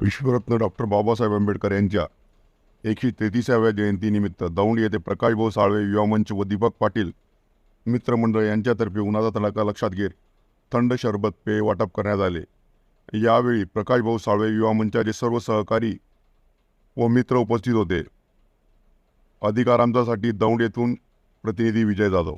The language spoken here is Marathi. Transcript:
विश्वरत्न डॉक्टर बाबासाहेब आंबेडकर यांच्या एकशे तेहतीसाव्या जयंतीनिमित्त दौंड येथे प्रकाशभाऊ साळवे युवा मंच व दीपक पाटील मित्रमंडळ यांच्यातर्फे उन्हाचा तडाखा लक्षात घेत थंड शरबत पेय वाटप करण्यात आले. यावेळी प्रकाशभाऊ साळवे युवा मंचाचे सर्व सहकारी व मित्र उपस्थित होते. अधिकार आमच्यासाठी दौंड येथून प्रतिनिधी विजय जाधव